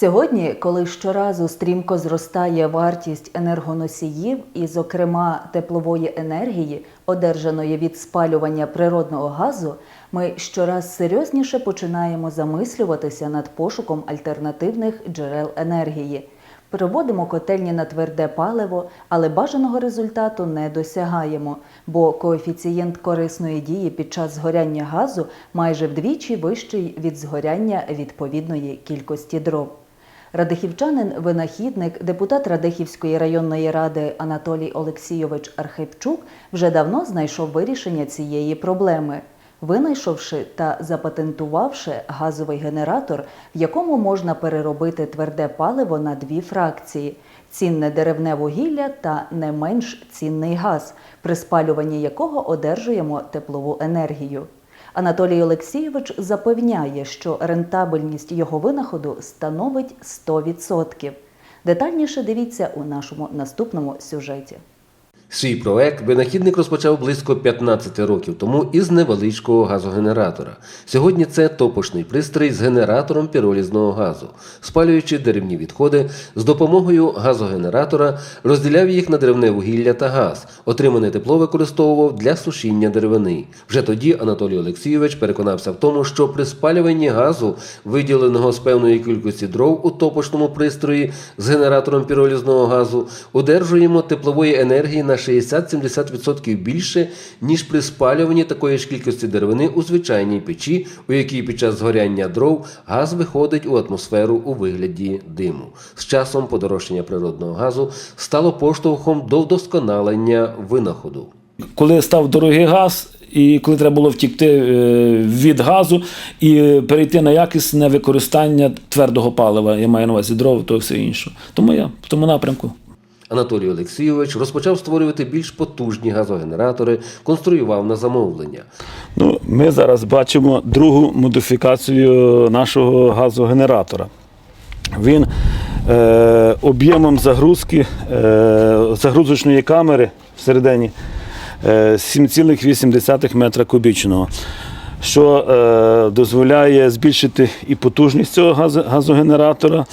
Сьогодні, коли щоразу стрімко зростає вартість енергоносіїв і, зокрема, теплової енергії, одержаної від спалювання природного газу, ми щораз серйозніше починаємо замислюватися над пошуком альтернативних джерел енергії. Переводимо котельні на тверде паливо, але бажаного результату не досягаємо, бо коефіцієнт корисної дії під час згоряння газу майже вдвічі вищий від згоряння відповідної кількості дров. Радихівчанин, винахідник, депутат Радихівської районної ради Анатолій Олексійович Архипчук вже давно знайшов вирішення цієї проблеми, винайшовши та запатентувавши газовий генератор, в якому можна переробити тверде паливо на дві фракції: цінне деревне вугілля та не менш цінний газ, при спалюванні якого одержуємо теплову енергію. Анатолій Олексійович запевняє, що рентабельність його винаходу становить 100%. Детальніше дивіться у нашому наступному сюжеті. Свій проект винахідник розпочав близько 15 років тому із невеличкого газогенератора. Сьогодні це топочний пристрій з генератором піролізного газу. Спалюючи деревні відходи, з допомогою газогенератора розділяв їх на деревне вугілля та газ. Отримане тепло використовував для сушіння деревини. Вже тоді Анатолій Олексійович переконався в тому, що при спалюванні газу, виділеного з певної кількості дров у топочному пристрої з генератором піролізного газу, одержуємо теплової енергії на 60-70% більше, ніж при спалюванні такої ж кількості деревини у звичайній печі, у якій під час згоряння дров газ виходить у атмосферу у вигляді диму. З часом подорожчання природного газу стало поштовхом до вдосконалення винаходу. Коли став дорогий газ, і коли треба було втікти е, від газу і перейти на якісне використання твердого палива, я маю на увазі дров, то все інше. Тому я в тому напрямку. Анатолій Олексійович розпочав створювати більш потужні газогенератори, конструював на замовлення. Ну, ми зараз бачимо другу модифікацію нашого газогенератора. Він е, об'ємом загрузки е, загрузочної камери всередині е, 7,8 метра кубічного, що е, дозволяє збільшити і потужність цього газогенератора,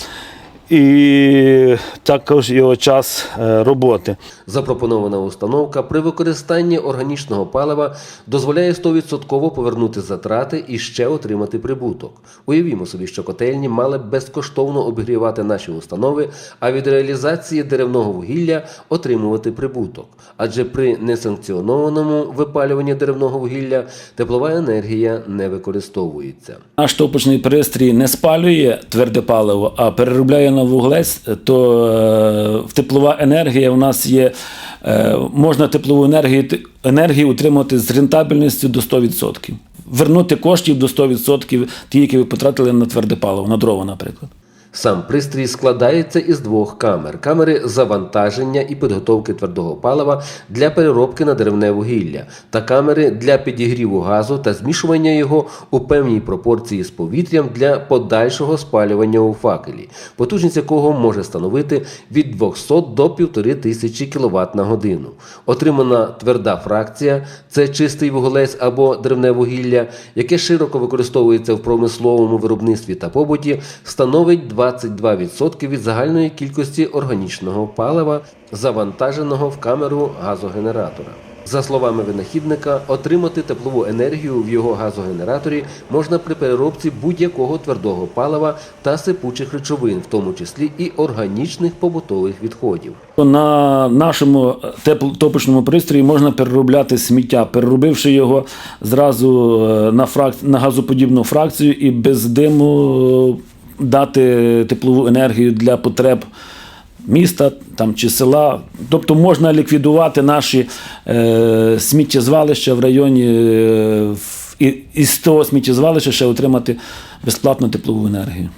і також його час е, роботи. Запропонована установка при використанні органічного палива дозволяє 100% повернути затрати і ще отримати прибуток. Уявімо собі, що котельні мали б безкоштовно обігрівати наші установи, а від реалізації деревного вугілля отримувати прибуток. Адже при несанкціонованому випалюванні деревного вугілля теплова енергія не використовується. Наш топочний пристрій не спалює тверде паливо, а переробляє на вуглець, то е, теплова енергія у нас є. е, Можна теплову енергію, енергію утримувати з рентабельністю до 100%. Вернути коштів до 100% ті, які ви потратили на тверде паливо, на дрова, наприклад. Сам пристрій складається із двох камер: камери завантаження і підготовки твердого палива для переробки на деревне вугілля, та камери для підігріву газу та змішування його у певній пропорції з повітрям для подальшого спалювання у факелі, потужність якого може становити від 200 до 1500 кВт на годину. Отримана тверда фракція це чистий вуглець або деревне вугілля, яке широко використовується в промисловому виробництві та побуті, становить 22% від загальної кількості органічного палива, завантаженого в камеру газогенератора. За словами винахідника, отримати теплову енергію в його газогенераторі можна при переробці будь-якого твердого палива та сипучих речовин, в тому числі і органічних побутових відходів. На нашому тепло- топочному пристрої можна переробляти сміття, переробивши його зразу е, на, фрак... на газоподібну фракцію і без диму е, дати теплову енергію для потреб міста там, чи села. Тобто можна ліквідувати наші е, сміттєзвалища в районі е, і, і з того сміттєзвалища ще отримати безплатну теплову енергію.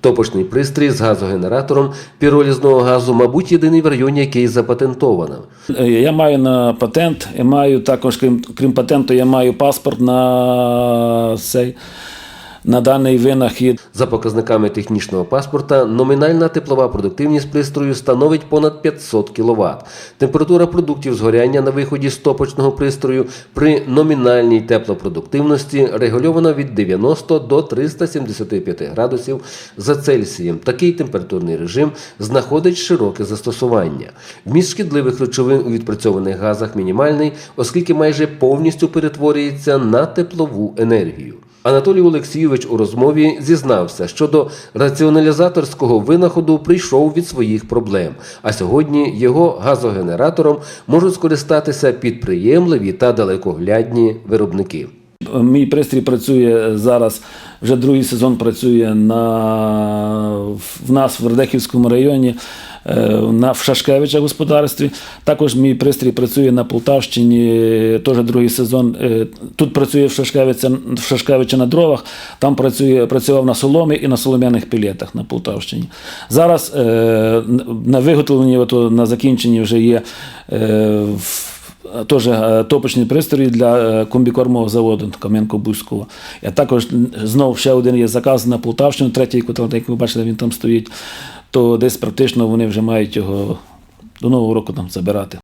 Топочний пристрій з газогенератором піролізного газу, мабуть, єдиний в районі, який запатентовано. Е, Я маю на патент, я маю також, крім, крім патенту, я маю паспорт на цей. На даний винахід. За показниками технічного паспорта, номінальна теплова продуктивність пристрою становить понад 500 кВт. Температура продуктів згоряння на виході з топочного пристрою при номінальній теплопродуктивності регульована від 90 до 375 градусів за Цельсієм. Такий температурний режим знаходить широке застосування. Вміст шкідливих речовин у відпрацьованих газах мінімальний, оскільки майже повністю перетворюється на теплову енергію. Анатолій Олексійович у розмові зізнався, що до раціоналізаторського винаходу прийшов від своїх проблем, а сьогодні його газогенератором можуть скористатися підприємливі та далекоглядні виробники. Мій пристрій працює зараз, вже другий сезон працює на, в нас в Радехівському районі, е, на, в Шашкевича господарстві. Також мій пристрій працює на Полтавщині, теж другий сезон. Е, Тут працює в Шашкевича, в Шашкевича на дровах, там працює, працював на соломі і на солом'яних пілетах на Полтавщині. Зараз е, на виготовленні, на закінченні вже є. Е, Теж е, топочні пристрої для е, комбікормового заводу Кам'янко-Бузького. А також знову ще один є заказ на Полтавщину, третій як ви бачили, він там стоїть. То десь практично вони вже мають його до Нового року там забирати.